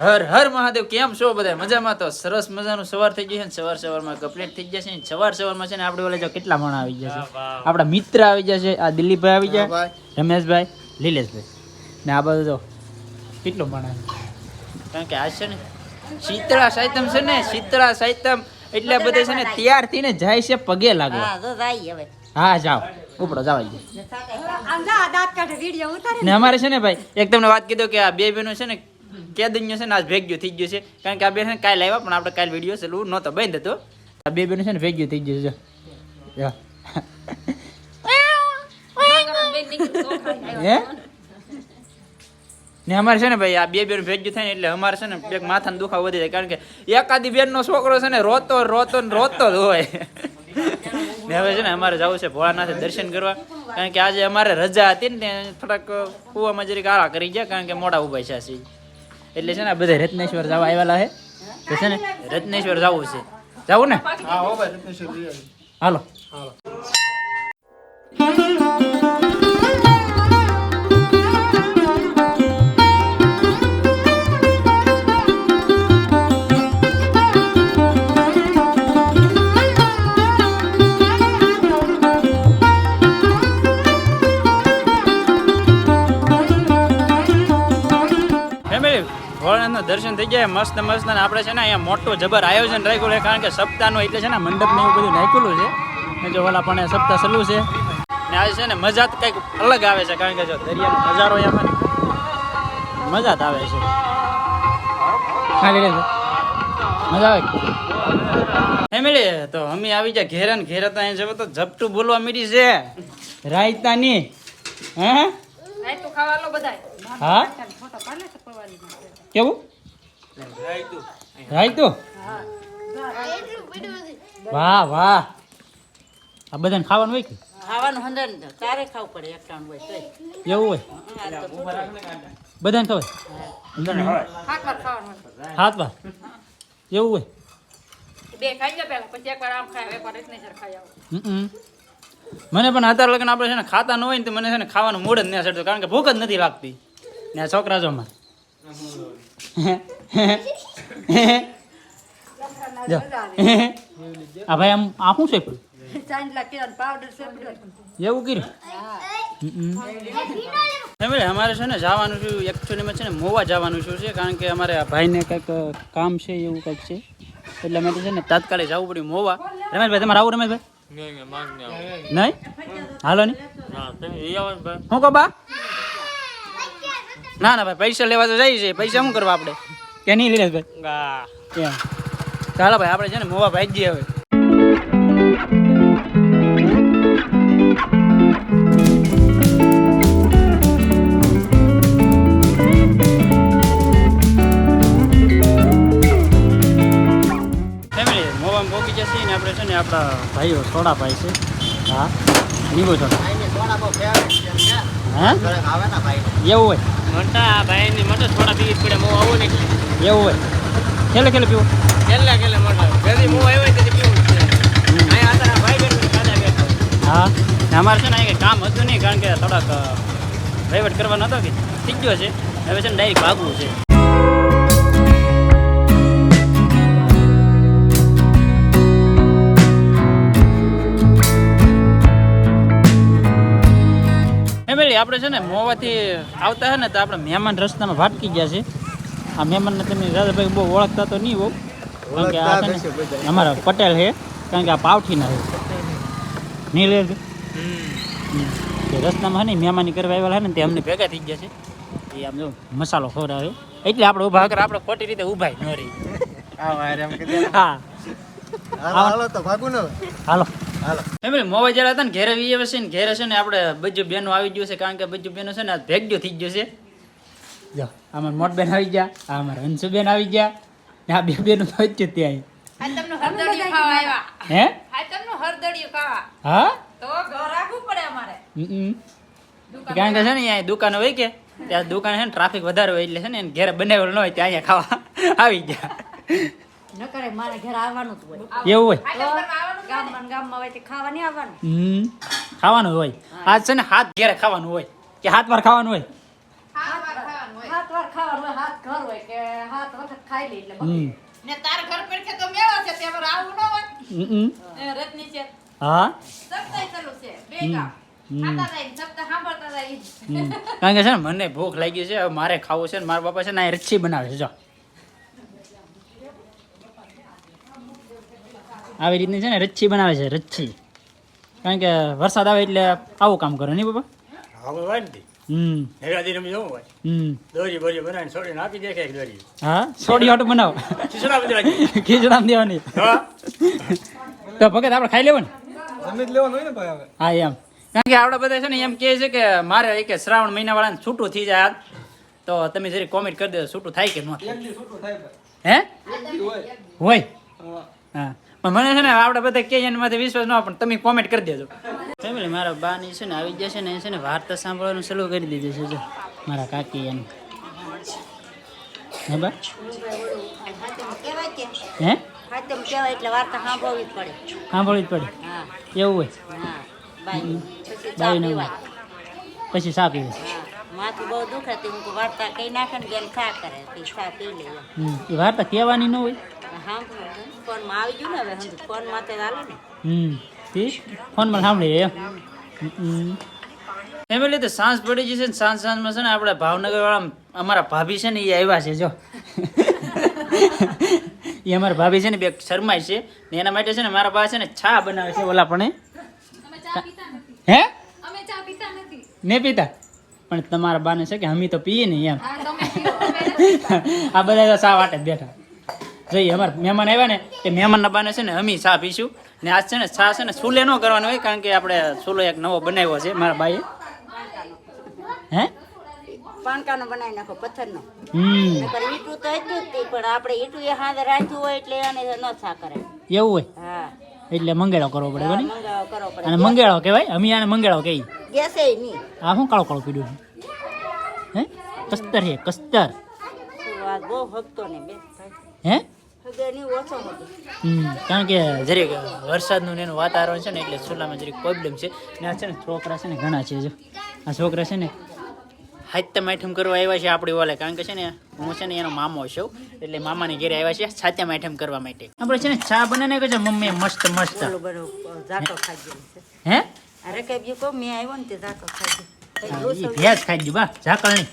હર હર મહાદેવ કેમ છો બધા મજામાં તો સરસ મજાનું સવાર થઈ ગયું છે ને સવાર સવારમાં કમ્પ્લીટ થઈ જશે ને સવાર સવારમાં છે ને આપણે ઓલા જો કેટલા માણસ આવી જશે આપણા મિત્ર આવી જશે આ દિલીપભાઈ આવી જાય રમેશભાઈ લીલેશભાઈ. ને આ બધું જો કેટલો માણસ કારણ કે આ છે ને શીતળા સાહિત્યમ છે ને શીતળા સાહિત્યમ એટલે બધા છે ને તૈયાર થઈને જાય છે પગે લાગવા. હા તો જાય હવે. હા જાઓ. ઉપડો જાવ આમ જા દાંત કાઢે વીડિયો ઉતારે ને. અમારે છે ને ભાઈ એક તમને વાત કીધો કે આ બે બહેનો છે ને કેદન્યો છે ને, આજ ભેગ્યું થઈ ગયું છે. કારણ કે આ બે છે ને કાલે આવ્યા, પણ આપણે કાલે વીડિયો ચાલુ નહોતો, બંધ હતો. આ બે બહેનો છે ને ભેગ્યું થઈ ગયો છે ને અમારે છે ને ભાઈ, આ બે બેન ભેગ્યું થાય ને એટલે અમારે છે ને એક માથાનો દુખાવો વધી જાય કારણ કે એકાદી બેનનો છોકરો છે ને રોતો રોતો ને રોતો જ હોય. ને હવે છે ને અમારે જવું છે ભોળાનાથે દર્શન કરવા. કારણ કે આજે અમારે રજા હતી ને થોડાક કુવામાં જરીક આળા કરી ગયા, કારણ કે મોડા ઊભા છે એટલે છે ને બધે રત્નેશ્વર જવા આવેલા છે તો છે ને રત્નેશ્વર જવું છે. જવું ને? હાલો. ફેમિલી દર્શન થઈ જાય મસ્ત મસ્ત. અને આપણે છે ને અહીંયા મોટું જબર આયોજન રાખ્યું છે કારણ કે સપ્તાહનું એટલે છે ને મંડપ ને એવું બધું નાખેલું છે. ને જો ઓલા પણ સપ્તાહ સલું છે. ને આજે છે ને મજા જ કંઈક અલગ આવે છે કારણ કે જો દરિયાનો નજારો ને મજા જ આવે છે. ખાલી મજા આવે ફેમિલી તો અમે આવી જાય ઘેર ને ઘેર તો અહીં જવો તો ઝપટું બોલવા મીડી છે. રાયતાની હે? હા? કેવું? રાયતું. વાહ વાહ. આ બધાને ખાવાનું હોય કે? ખાવાનું હંદર તારે ખાવું પડે એકટાણ હોય તોય. એવું હોય? બધાને ખબર ખાવાનું હાથ વાર? એવું હોય? બે ખાઈ લે પેલા પછી એકવાર આમ ખાય એકવાર એક નહીં ખાઈ આવો. મને પણ અત્યારે લગ્ન આપણે છે ને ખાતા ન હોય ને તો મને છે ને ખાવાનું મૂડ જ નહીં ચડતું કારણ કે ભૂખ જ નથી લાગતી. ને આ છોકરા જો જો આ ભાઈ આમ આ શું છે. એવું કર્યું? અમારે છે ને જવાનું છું એકચ્યુઅલીમાં છે ને મોવા જવાનું છું છે કારણ કે અમારે ભાઈને કંઈક કામ છે એવું કંઈક છે. એટલે અમે છે ને તાત્કાલિક જવું પડ્યું મોવા. રમેશભાઈ તમારે આવું રમેશભાઈ? નહીં? હાલો ને. શું કહો બા? ના ના ભાઈ પૈસા લેવા તો જાય છે પૈસા શું કરવા આપણે? કે નહીં લીલેશભાઈ? ચાલો ભાઈ આપણે છે ને મોવા ભાઈ જઈએ હવે પોગી જશે ને આપણે છે ને આપણા ભાઈઓ સોડા ભાઈ છે. હા નીબો સોડા હા? એવું હોય. મોટા ભાઈ ની મોટો થોડા પીવી પડે હું આવું ને એવું હોય. ખેલે ખેલે પીવો? કેટલા કેટલા મોટા જલ્દી હું આવ્યો તેથી પીવું હા? અમારે છે ને કંઈ કામ હતું નહીં કારણ કે થોડાક વહીવટ કરવાનો હતો કે થઈ ગયો છે. હવે છે ને ડાયરેક્ટ ભાગવું છે. આપણે છે ને મોવાથી આવતા હે ને તો આપણે મહેમાન રસ્તામાં ભાટકી ગયા છે આ મહેમાનને તમે રાજાભાઈ બહુ ઓળખતા તો નહીં બહુ કારણ કે આ અમારા પટેલ છે. કારણ કે આ પાવઠીના છે. નહીં લે રસ્તામાં હે ને મહેમાની કરવા આવેલા હે ને તે અમને ભેગા થઈ ગયા છે. એ આમ જો મસાલો ખવડાવ્યો એટલે આપણે ઊભા કર આપણે ખોટી રીતે ઊભા ન રહી. હા. હાલો તો ભાગું ને હાલો. હાલો. ફેમિલી મોબાઈલ જરા હતા ને ઘેરે વીએ છે ને ઘેરે છે ને આપણે બજુ બેનો આવી ગયું છે કારણ કે બજુ બેનો છે ને ભેગજો થઈ ગયો છે. જો. આમાં મોટ બેન આવી ગયા આ અમારા હંસુબેન આવી ગયા ને આ બે બેનો તો જ ત્યાં હે? હા? તો રાખવું પડે અમારે. કારણ કે છે ને અહીંયા દુકાન હોય કે ત્યાં દુકાન છે ને ટ્રાફિક વધારે હોય એટલે છે ને ઘેર ઘરે બનાવેલું ન હોય ત્યાં અહીંયા ખાવા આવી ગયા. ન કરે મારે ઘરે આવવાનું જ હોય. એવું હોય. ગામમાં ને ગામમાં હોય તે ખાવા નહીં આવવાનું. હમ. ખાવાનું હોય. આજ છે ને હાથ ઘેરે ખાવાનું હોય. કે હાથ વાર ખાવાનું હોય? હાથ વાર ખાવાનું હોય. હાથ વાર ખાવાનું હોય હાથ ઘર હોય કે હાથ વખત ખાઈ લે એટલે હમ. ને તાર ઘર પડખે તો મેળો છે તે પર આવું ન હોય. હમ. છે. હા? સપ્તાહ ચાલુ છે બે કામ હમ. ખાતા જાય ને સપ્તાહ સાંભળતા જાય ઈ. જ. હમ. કારણ કે છે ને મને ભૂખ લાગી છે મારે ખાવું છે ને મારા બાપા છે ને આ રચ્છી બનાવે છે જો. આવી રીતની છે ને રચ્છી બનાવે છે રચ્છી. કારણ કે વરસાદ આવે એટલે આવું કામ કરો નહીં બાપા? હવે હમ. હેરાદી રમી જવું હોય. હમ. દોરી બોરી બનાવીને છોડીને આપી દે કે એક દોરી. હા? સોડી હાટું બનાવો. ખીચડા દેવાની. હા? તો ભગત આપણે ખાઈ લેવું ને? જમી જ લેવાનું હોય ને ભાઈ હવે. હા એમ. કારણ કે આપણે બધા છે ને એમ કહે છે કે મારે એક શ્રાવણ મહિના વાળાને છૂટું થઈ જાય તો તમે જરી કોમેન્ટ કરી દો છૂટું થાય કે ન થાય. એક દી છૂટું થાય ભાઈ. હે? હોય. હોય? હા. મને છે ને આપણે બધા કે એનામાંથી માથે વિશ્વાસ ન પણ તમે કોમેન્ટ કરી દેજો. ફેમિલી મારા બાની છે ને આવી જશે ને એ છે ને વાર્તા સાંભળવાનું શરૂ કરી દીધું છે જો. મારા કાકી એમ હે બા? હે? એટલે વાર્તા સાંભળવી જ પડે. સાંભળવી જ પડે એવું હોય? હા બાઈ પછી સા પીવે. માથું બહુ દુખે હું વાર્તા કઈ નાખે ને બેન ચા કરે પછી ચા પી લે. એમ. હમ એ વાર્તા કહેવાની ન હોય. સાંભળો ફોનમાં આવી ગયું ને હવે ફોનમાં તો હાલે ને. હમ ઠીક. ફોનમાં સાંભળી એમ. ફેમિલી તો સાંજ પડી જશે ને સાંજ સાંજમાં છે ને આપણે ભાવનગર વાળા અમારા ભાભી છે ને એ આવ્યા છે જો. એ અમારા ભાભી છે ને બે શરમાય છે ને એના માટે છે ને મારા બા છે ને છા બનાવે છે ઓલા પણ અમે ચા પીતા નથી. હે? અમે પીતા ને પીતા? પણ તમારા બાને છે કે અમે તો પીએ ને એમ. હા. આ બધા તો ચા વાટે જ બેઠા. જોઈએ અમારે મહેમાન આવ્યા ને તે મહેમાનના બાને છે ને અમી ચા પીશું. ને આજ છે ને ચા છે ને સુલે ન કરવાનો હોય કારણ કે આપણે સુલો એક નવો બનાવ્યો છે મારા ભાઈએ હે? પાણકાનો બનાવી નાખો પથ્થરનો. હમ. નકર ઈટું તો હતું જ પણ આપણે ઈટું એ હાથે રાખ્યું હોય એટલે એને ન થા કરે. એવું હોય? હા. એટલે મંગેળો કરવો પડે હા, બની? મંગાવો કરવો અને મંગેળો કહેવાય? અમે આને મંગેળો કહીએ. ગેસે નહીં. આ શું કાળો કાળો પીડું હે? કસ્તર હે કસ્તર. વાત બહુ હગતો ને બે હે? કારણ કે જરીક વરસાદનું ને એનું વાતાવરણ છે ને એટલે ચૂલામાં જરીક પ્રોબ્લેમ છે. ને આ છે ને છોકરા છે ને ઘણા છે જો. આ છોકરા છે ને હાથમ આઈટમ કરવા આવ્યા છે આપણી ઓલે. કારણ કે છે ને હું છે ને એનો મામો છું એટલે મામાની ઘેરે આવ્યા છે છાત્યામાં આઈટમ કરવા માટે. આપણે છે ને ચા બનાવીને કહે છે મમ્મી મસ્ત મસ્ત. હે? અરે કે બીજું મેં આવ્યો ને તે ઝાટો ખાઈ ભેજ ખાઈ ગયું બા ઝાકળ નહીં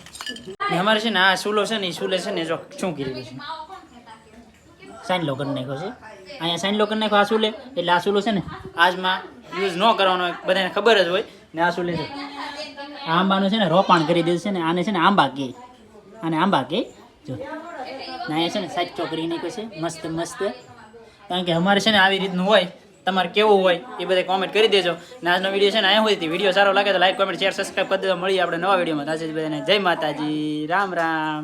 ને અમારે છે ને આ સુલો છે ને એ ચૂલે છે ને જો શું કીધું છે. સાઈનલો કરી નાખ્યો છે. અહીંયા સાઈનલો કરી નાખ્યો આસુ લે એટલે આસુલો છે ને, આજમાં યુઝ ન કરવાનો બધાને ખબર જ હોય. ને આ ચૂલે છે, આંબાનું છે ને રોપાણ કરી દીધું છે ને, આને છે ને આંબા કહે આને આંબા કહે જો. અહીંયા છે ને સાચો કરી નાખ્યો છે, મસ્ત મસ્ત. કારણ કે અમારે છે ને આવી રીતનું હોય, તમારે કેવું હોય, એ બધા કોમેન્ટ કરી દેજો. ને આજનો વીડિયો છે ને અહીંયા હોય વીડિયો સારો લાગે તો લાઈક કોમેન્ટ શેર સબસ્ક્રાઈબ કરી દેજો. મળીએ આપણે નવા વિડીયોમાં. સુધી બધાને જય માતાજી. રામ રામ.